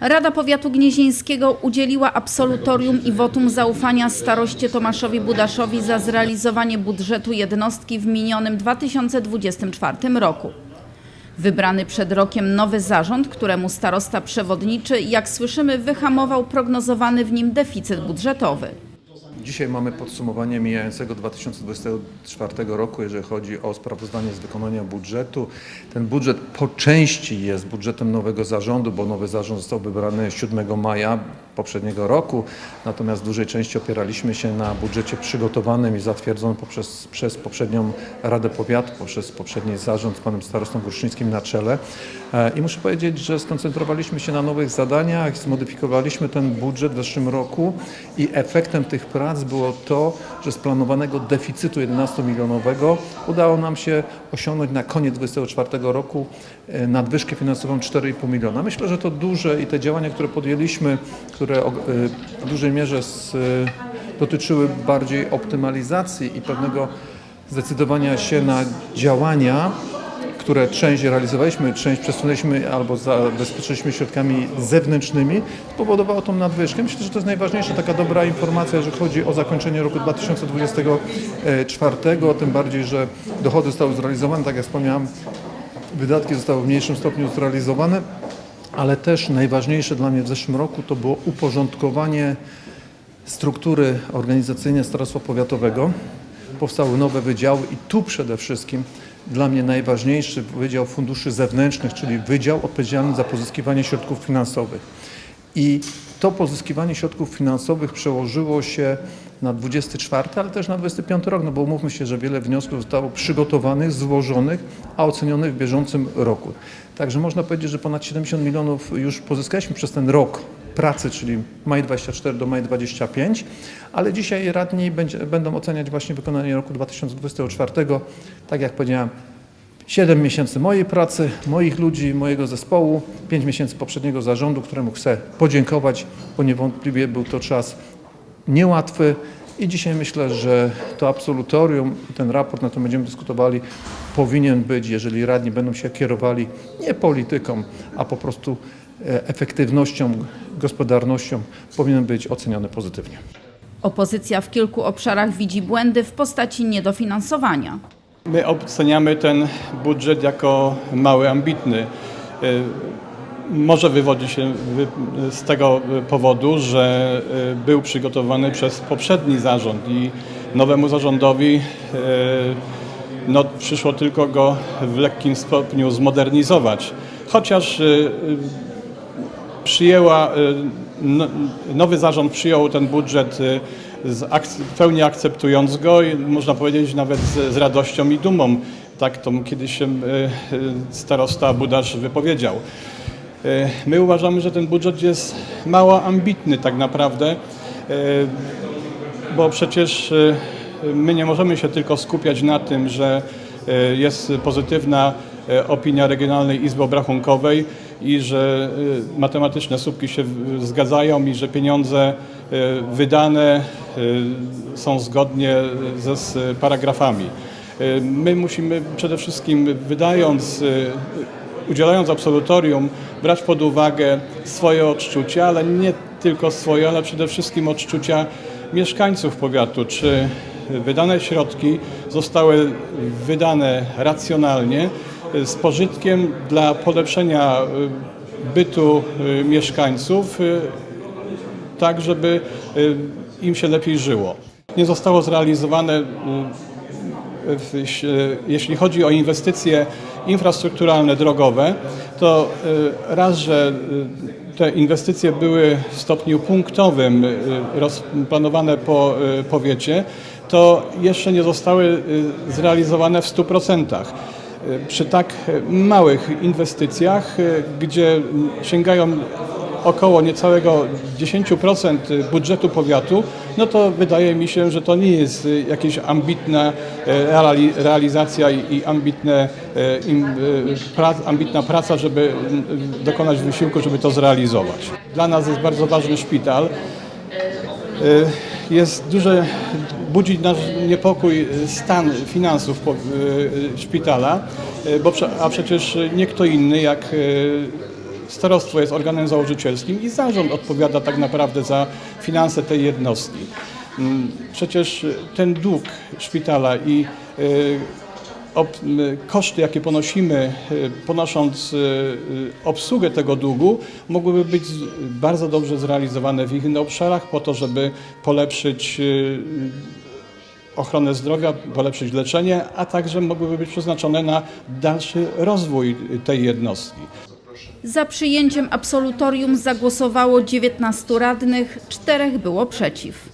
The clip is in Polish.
Rada Powiatu Gnieźnieńskiego udzieliła absolutorium i wotum zaufania staroście Tomaszowi Budaszowi za zrealizowanie budżetu jednostki w minionym 2024 roku. Wybrany przed rokiem nowy zarząd, któremu starosta przewodniczy, jak słyszymy, wyhamował prognozowany w nim deficyt budżetowy. Dzisiaj mamy podsumowanie mijającego 2024 roku, jeżeli chodzi o sprawozdanie z wykonania budżetu. Ten budżet po części jest budżetem nowego zarządu, bo nowy zarząd został wybrany 7 maja poprzedniego roku, natomiast w dużej części opieraliśmy się na budżecie przygotowanym i zatwierdzonym poprzez, przez poprzednią Radę Powiatu, poprzez poprzedni zarząd z panem starostą Gruszczyńskim na czele. E, I muszę powiedzieć, że skoncentrowaliśmy się na nowych zadaniach, zmodyfikowaliśmy ten budżet w zeszłym roku i efektem tych prac było to, że z planowanego deficytu 11-milionowego udało nam się osiągnąć na koniec 2024 roku e, nadwyżkę finansową 4,5 miliona. Myślę, że to duże i te działania, które podjęliśmy, które o- e, w dużej mierze z, e, dotyczyły bardziej optymalizacji i pewnego zdecydowania się na działania, które część realizowaliśmy, część przesunęliśmy albo zabezpieczyliśmy środkami zewnętrznymi, spowodowało tą nadwyżkę. Myślę, że to jest najważniejsza taka dobra informacja, jeżeli chodzi o zakończenie roku 2024, tym bardziej, że dochody zostały zrealizowane, tak jak wspomniałem, wydatki zostały w mniejszym stopniu zrealizowane, ale też najważniejsze dla mnie w zeszłym roku to było uporządkowanie struktury organizacyjnej Starostwa Powiatowego. Powstały nowe wydziały i tu przede wszystkim dla mnie najważniejszy Wydział Funduszy Zewnętrznych, czyli Wydział odpowiedzialny za pozyskiwanie środków finansowych. I to pozyskiwanie środków finansowych przełożyło się na 24, ale też na 25 rok, no bo umówmy się, że wiele wniosków zostało przygotowanych, złożonych, a ocenionych w bieżącym roku. Także można powiedzieć, że ponad 70 milionów już pozyskaliśmy przez ten rok pracy, czyli maj 24 do maj 25, ale dzisiaj radni będzie, będą oceniać właśnie wykonanie roku 2024. Tak jak powiedziałem, 7 miesięcy mojej pracy, moich ludzi, mojego zespołu, 5 miesięcy poprzedniego zarządu, któremu chcę podziękować, bo niewątpliwie był to czas niełatwy i dzisiaj myślę, że to absolutorium i ten raport, na którym będziemy dyskutowali, powinien być, jeżeli radni będą się kierowali nie polityką, a po prostu e, efektywnością, gospodarnością, powinien być oceniony pozytywnie. Opozycja w kilku obszarach widzi błędy w postaci niedofinansowania. My oceniamy ten budżet jako mały, ambitny. Może wywodzi się z tego powodu, że y, był przygotowany przez poprzedni zarząd i nowemu zarządowi y, no, przyszło tylko go w lekkim stopniu zmodernizować. Chociaż y, przyjęła, no- nowy zarząd przyjął ten budżet pełni akceptując go i można powiedzieć nawet z, z radością i dumą. Tak to kiedyś się starosta Budasz wypowiedział. Y, My uważamy, że ten budżet jest mało ambitny tak naprawdę, y, bo przecież y, my nie możemy się tylko skupiać na tym, że jest pozytywna opinia Regionalnej Izby Obrachunkowej i że matematyczne słupki się zgadzają i że pieniądze wydane są zgodnie ze z paragrafami. My musimy przede wszystkim wydając udzielając absolutorium, brać pod uwagę swoje odczucia, ale nie tylko swoje, ale przede wszystkim odczucia mieszkańców powiatu. Czy wydane środki zostały wydane racjonalnie, y, z pożytkiem dla polepszenia y, bytu y, mieszkańców, tak żeby im się lepiej żyło. Nie zostało zrealizowane jeśli chodzi o inwestycje infrastrukturalne drogowe, to y, raz, że y, te inwestycje były w stopniu punktowym y, rozplanowane po powiecie, to jeszcze nie zostały zrealizowane w 100%. Y, Przy tak małych inwestycjach, gdzie sięgają około niecałego 10% budżetu powiatu, no to wydaje mi się, że to nie jest jakaś ambitna e, reali- realizacja i ambitne, e, e, ambitna praca, żeby m, dokonać wysiłku, żeby to zrealizować. Dla nas jest bardzo ważny szpital. Jest duże, budzi nasz niepokój stan finansów szpitala, bo, a przecież nie kto inny jak starostwo jest organem założycielskim i zarząd odpowiada tak naprawdę za finanse tej jednostki. Mm, Przecież ten dług szpitala i y, y, koszty, jakie ponosimy, y, ponosząc y, y, obsługę tego długu, mogłyby być bardzo dobrze zrealizowane w innych obszarach po to, żeby polepszyć y, ochronę zdrowia, polepszyć leczenie, a także mogłyby być przeznaczone na dalszy rozwój tej jednostki. Za przyjęciem absolutorium zagłosowało 19 radnych, czterech było przeciw.